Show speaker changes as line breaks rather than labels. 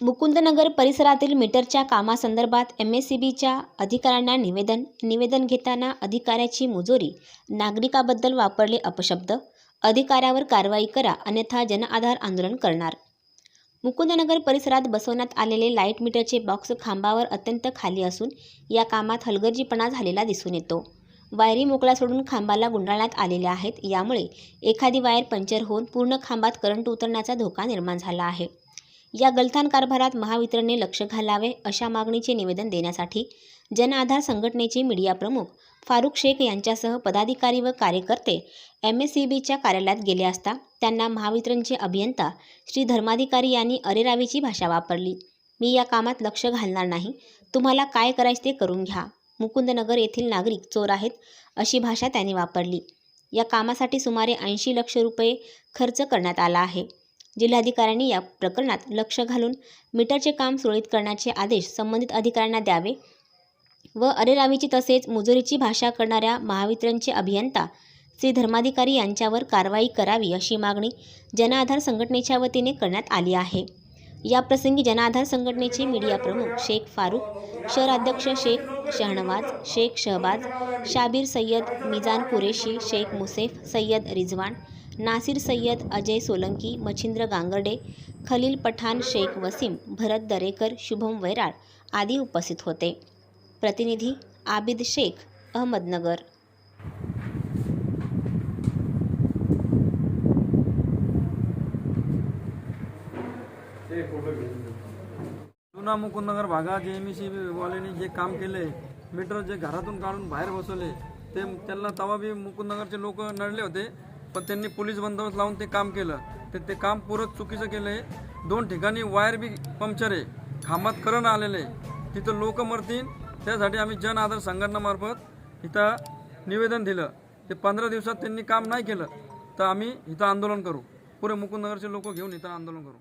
मुकुंदनगर परिसरातील मीटरच्या कामासंदर्भात एम एस सी बीच्या अधिकाऱ्यांना निवेदन निवेदन घेताना अधिकाऱ्याची मुजोरी नागरिकाबद्दल वापरले अपशब्द अधिकाऱ्यावर कारवाई करा अन्यथा जनआधार आंदोलन करणार. मुकुंदनगर परिसरात बसवण्यात आलेले लाइट मीटरचे बॉक्स खांबावर अत्यंत खाली असून या कामात हलगर्जीपणा झालेला दिसून येतो. वायरी मोकळा सोडून खांबाला गुंडाळण्यात आलेल्या आहेत यामुळे एखादी वायर पंक्चर होऊन पूर्ण खांबात करंट उतरण्याचा धोका निर्माण झाला आहे. या गलथान कारभारात महावितरणने लक्ष घालावे अशा मागणीचे निवेदन देण्यासाठी जनआधार संघटनेचे मीडिया प्रमुख फारुख शेख यांच्यासह पदाधिकारी व कार्यकर्ते एम एस सी बीच्या कार्यालयात गेले असता त्यांना महावितरणचे अभियंता श्री धर्माधिकारी यांनी अरेरावीची भाषा वापरली. मी या कामात लक्ष घालणार नाही. तुम्हाला काय करायचे ते करून घ्या. मुकुंदनगर येथील नागरिक चोर आहेत अशी भाषा त्यांनी वापरली. या कामासाठी सुमारे ऐंशी लक्ष रुपये खर्च करण्यात आला आहे. जिल्हाधिकाऱ्यांनी या प्रकरणात लक्ष घालून मीटरचे काम सुरळीत करण्याचे आदेश संबंधित अधिकाऱ्यांना द्यावे व अरेरावीची तसेच मुजोरीची भाषा करणाऱ्या महावितरणचे अभियंता श्री धर्माधिकारी यांच्यावर कारवाई करावी अशी मागणी जनआधार संघटनेच्या वतीने करण्यात आली आहे. या प्रसंगी जनआधार संघटनेचे मीडिया प्रमुख शेख फारूक शहराध्यक्ष शेख शहनवाज शेख शहबाज शाबीर सय्यद मिजान कुरेशी शेख मुसेफ सय्यद रिजवान नासिर सय्यद अजय सोलंकी मच्छिंद्र गांगर्डे खलील पठाण शेख वसीम भरत दरेकर शुभम वैराळ आदी उपस्थित होते. प्रतिनिधी आबिद शेख अहमदनगर.
जुना मुकुंदनगर भागात जे एम सी वाल्यांनी जे काम केले मीटर जे घरातून काढून बाहेर बसवले ते त्यांना तवा बी मुकुंदनगरचे लोक नडले होते. पण त्यांनी पोलीस बंदोबस्त लावून ते काम केलं. तर ते काम पुरं चुकीचं केलं आहे दोन ठिकाणी वायर बी पंक्चर आहे. खांबात करण आलेले आहे. तिथं लोक मरतील. त्यासाठी आम्ही जन आधार संघटनामार्फत इथं निवेदन दिलं. ते पंधरा दिवसात त्यांनी काम नाही केलं. तर आम्ही इथं आंदोलन करू. पुरे मुकुंदनगरचे लोक घेऊन इथं आंदोलन करू.